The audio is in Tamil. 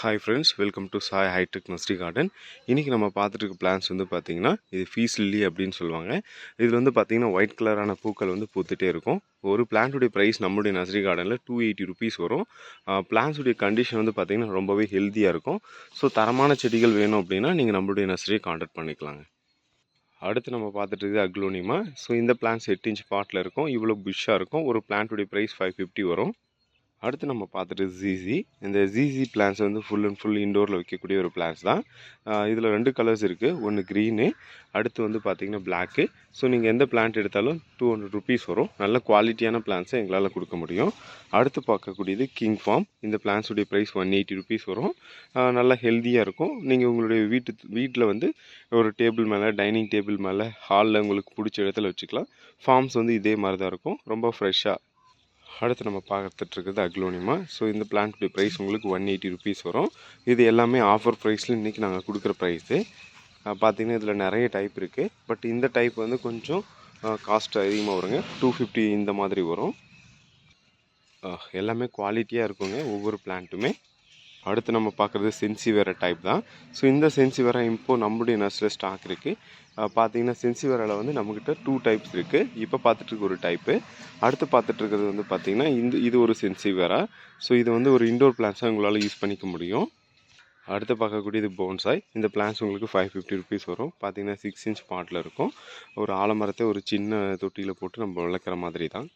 Hi friends welcome to Sai hitech nursery garden இன்றைக்கி நம்ம பார்த்துட்டு இருக்க பிளான்ஸ் வந்து பார்த்திங்கன்னா இது ஃபீஸ் லில்லி அப்படின்னு சொல்லுவாங்க. இதில் வந்து பார்த்திங்கன்னா ஒயிட் கலரான பூக்கள் வந்து பூத்துட்டே இருக்கும். ஒரு பிளான்ட்டுடைய ப்ரைஸ் நம்மளுடைய நர்சரி கார்டனில் டூ எயிட்டி ருபீஸ் வரும். பிளான்ஸுடைய கண்டிஷன் வந்து பார்த்திங்கன்னா ரொம்பவே ஹெல்த்தியாக இருக்கும். ஸோ தரமான செடிகள் வேணும் அப்படின்னா நீங்கள் நம்மளுடைய நர்சரியை காண்டாக்ட் பண்ணிக்கலாங்க. அடுத்து நம்ம பார்த்துட்டு இருக்குது அக்லோனிமா ஸோ இந்த பிளான்ஸ் எட்டு இன்ச் பாட்டில் இருக்கும். இவ்வளோ புஷ்ஷாக இருக்கும். ஒரு பிளான்ட்டுடைய ப்ரைஸ் ஃபைவ் ஃபிஃப்டி வரும். அடுத்து நம்ம பார்த்துட்டு ஜிசி இந்த ஜிசி பிளான்ஸ் வந்து ஃபுல் அண்ட் ஃபுல் இண்டோரில் வைக்கக்கூடிய ஒரு பிளான்ஸ் தான். இதில் ரெண்டு கலர்ஸ் இருக்குது ஒன்று க்ரீனு அடுத்து வந்து பார்த்திங்கன்னா பிளாக்கு ஸோ நீங்கள் எந்த பிளான்ட் எடுத்தாலும் டூ ஹண்ட்ரட் ருபீஸ் வரும். நல்ல குவாலிட்டியான பிளான்ஸை எங்களால் கொடுக்க முடியும். அடுத்து பார்க்கக்கூடியது கிங் ஃபார்ம் இந்த பிளான்ஸுடைய ப்ரைஸ் ஒன் எயிட்டி ருபீஸ் வரும். நல்லா ஹெல்த்தியாக இருக்கும். நீங்கள் உங்களுடைய வீட்டு வீட்டில் வந்து ஒரு டேபிள் மேலே டைனிங் டேபிள் மேலே ஹாலில் உங்களுக்கு பிடிச்ச இடத்துல வச்சுக்கலாம். ஃபார்ம்ஸ் வந்து இதே மாதிரி தான் இருக்கும். ரொம்ப ஃப்ரெஷ்ஷாக அடுத்து நம்ம பார்த்துட்டு இருக்கிறது அக்லோனிமா. ஸோ இந்த பிளான்ட்டுடைய ப்ரைஸ் உங்களுக்கு ஒன் எயிட்டி ருபீஸ் வரும். இது எல்லாமே ஆஃபர் ப்ரைஸில் இன்றைக்கி நாங்கள் கொடுக்குற ப்ரைஸு பார்த்தீங்கன்னா இதில் நிறைய டைப் இருக்குது பட் இந்த டைப் வந்து கொஞ்சம் காஸ்ட் அதிகமாக வருங்க. டூ ஃபிஃப்டி இந்த மாதிரி வரும். எல்லாமே குவாலிட்டியாக இருக்குங்க. ஒவ்வொரு பிளான்ட்டுமே அடுத்து நம்ம பார்க்குறது சென்சிவேரா டைப் தான். ஸோ இந்த சென்சிவேரா இப்போ நம்மளுடைய நர்ஸில் ஸ்டாக் இருக்குது பார்த்தீங்கன்னா சென்சிவேராவில் வந்து நம்மக்கிட்ட டூ டைப்ஸ் இருக்குது இப்போ பார்த்துட்டு ஒரு டைப்பு அடுத்து பார்த்துட்டு இருக்கிறது வந்து பார்த்தீங்கன்னா இந்த இது ஒரு சென்சிவேரா. ஸோ இது வந்து ஒரு இண்டோர் பிளான்ஸாக உங்களால் யூஸ் பண்ணிக்க முடியும். அடுத்து பார்க்கக்கூடியது போன்சாய் இந்த பிளான்ஸ் உங்களுக்கு ஃபைவ் ஃபிஃப்டி ருபீஸ் வரும். பார்த்தீங்கன்னா சிக்ஸ் இன்ச் பாட்டில் இருக்கும். ஒரு ஆலமரத்தை ஒரு சின்ன தொட்டியில் போட்டு நம்ம வளர்க்குற மாதிரி தான்.